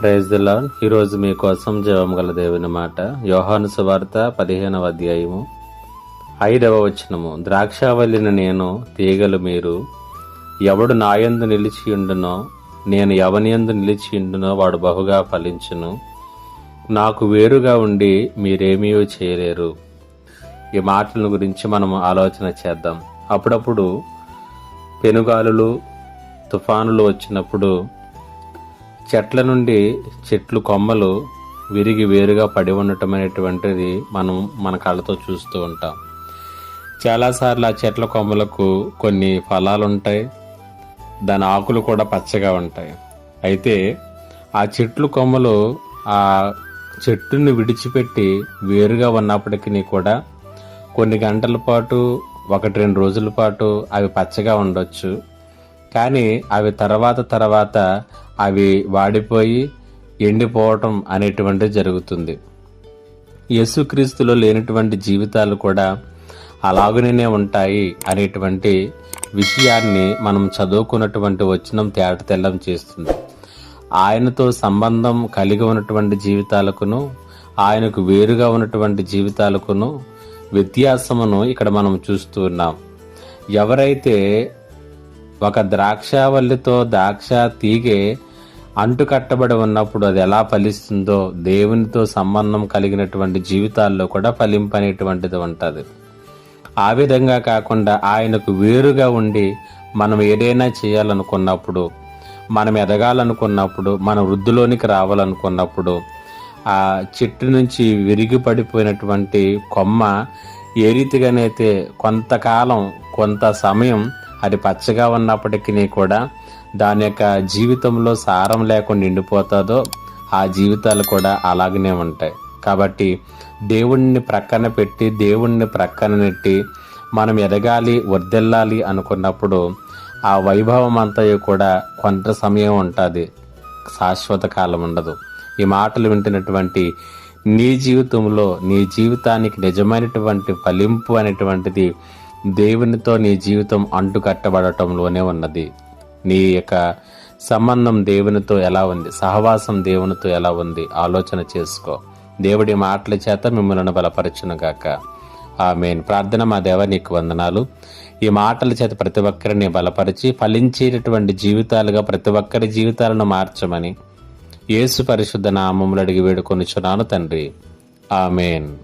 Praise lawn ఈరోజు మీకోసం జీవం గల దేవుని మాట. యోహాను సువార్త పదిహేనవ అధ్యాయము. ఐదవ వచనము. ద్రాక్షావల్లిని నేను తీగలు మీరు ఎవడు నాయందు నిలిచియుండునో నేను ఎవనియందు నిలిచియుండునో వాడు బహుగా ఫలించును. నాకు వేరుగా ఉండి మీరేమీ చేయలేరు. ఈ మాటల గురించి మనం ఆలోచన చేద్దాం. అప్పుడప్పుడు పెనుగాలులు తుఫానులు వచ్చినప్పుడు చెట్ల నుండి చెట్లు కొమ్మలు విరిగి వేరుగా పడి ఉండటం అనేటువంటిది మనం మన కళ్ళతో చూస్తూ ఉంటాం. చాలాసార్లు ఆ చెట్ల కొమ్మలకు కొన్ని ఫలాలు ఉంటాయి దాని ఆకులు కూడా పచ్చగా ఉంటాయి. అయితే ఆ చెట్లు కొమ్మలు ఆ చెట్టుని విడిచిపెట్టి వేరుగా ఉన్నప్పటికీ కూడా కొన్ని గంటల పాటు ఒకటి రెండు రోజుల పాటు అవి పచ్చగా ఉండొచ్చు. కానీ అవి తర్వాత తర్వాత అవి వాడిపోయి ఎండిపోవటం అనేటువంటిది జరుగుతుంది. యేసుక్రీస్తులో లేనటువంటి జీవితాలు కూడా అలాగనే ఉంటాయి అనేటువంటి విషయాన్ని మనం చదువుకున్నటువంటి వచనం తేట తెల్లం చేస్తుంది. ఆయనతో సంబంధం కలిగి ఉన్నటువంటి జీవితాలకును ఆయనకు వేరుగా ఉన్నటువంటి జీవితాలకును వ్యత్యాసమును ఇక్కడ మనం చూస్తూ ఉన్నాం. ఎవరైతే ఒక ద్రాక్షావల్లితో ద్రాక్ష తీగే అంటుకట్టబడి ఉన్నప్పుడు అది ఎలా ఫలిస్తుందో దేవునితో సంబంధం కలిగినటువంటి జీవితాల్లో కూడా ఫలింపనేటువంటిది ఉంటుంది. ఆ విధంగా కాకుండా ఆయనకు వేరుగా ఉండి మనం ఏదైనా చేయాలనుకున్నప్పుడు మనం ఎదగాలనుకున్నప్పుడు మన వృద్ధిలోనికి రావాలనుకున్నప్పుడు ఆ చెట్టు నుంచి విరిగి పడిపోయినటువంటి కొమ్మ ఏ రీతిగానైతే కొంతకాలం కొంత సమయం అది పచ్చగా ఉన్నప్పటికీ కూడా దాని యొక్క జీవితంలో సారం లేకుండా నిండిపోతుందో ఆ జీవితాలు కూడా అలాగనే ఉంటాయి. కాబట్టి దేవుణ్ణి ప్రక్కన పెట్టి దేవుణ్ణి ప్రక్కన నెట్టి మనం ఎదగాలి వర్దిల్లాలి అనుకున్నప్పుడు ఆ వైభవం అంతా కూడా కొంత సమయం ఉంటుంది. శాశ్వత కాలం ఉండదు. ఈ మాటలు వింటున్నటువంటి నీ జీవితంలో నీ జీవితానికి నిజమైనటువంటి ఫలింపు అనేటువంటిది దేవునితో నీ జీవితం అంటుకట్టబడటంలోనే ఉన్నది. నీ యొక్క సంబంధం దేవునితో ఎలా ఉంది? సహవాసం దేవునితో ఎలా ఉంది? ఆలోచన చేసుకో. దేవుడి మాటల చేత మిమ్మల్ని బలపరచునుగాక. గాక ప్రార్థన మా దేవ నీకు వందనాలు. ఈ మాటల చేత ప్రతి ఒక్కరిని బలపరిచి ఫలించేటటువంటి జీవితాలుగా ప్రతి ఒక్కరి జీవితాలను మార్చమని యేసు పరిశుద్ధ నామములు అడిగి వేడుకొనిచున్నాను తండ్రి. ఆమెన్.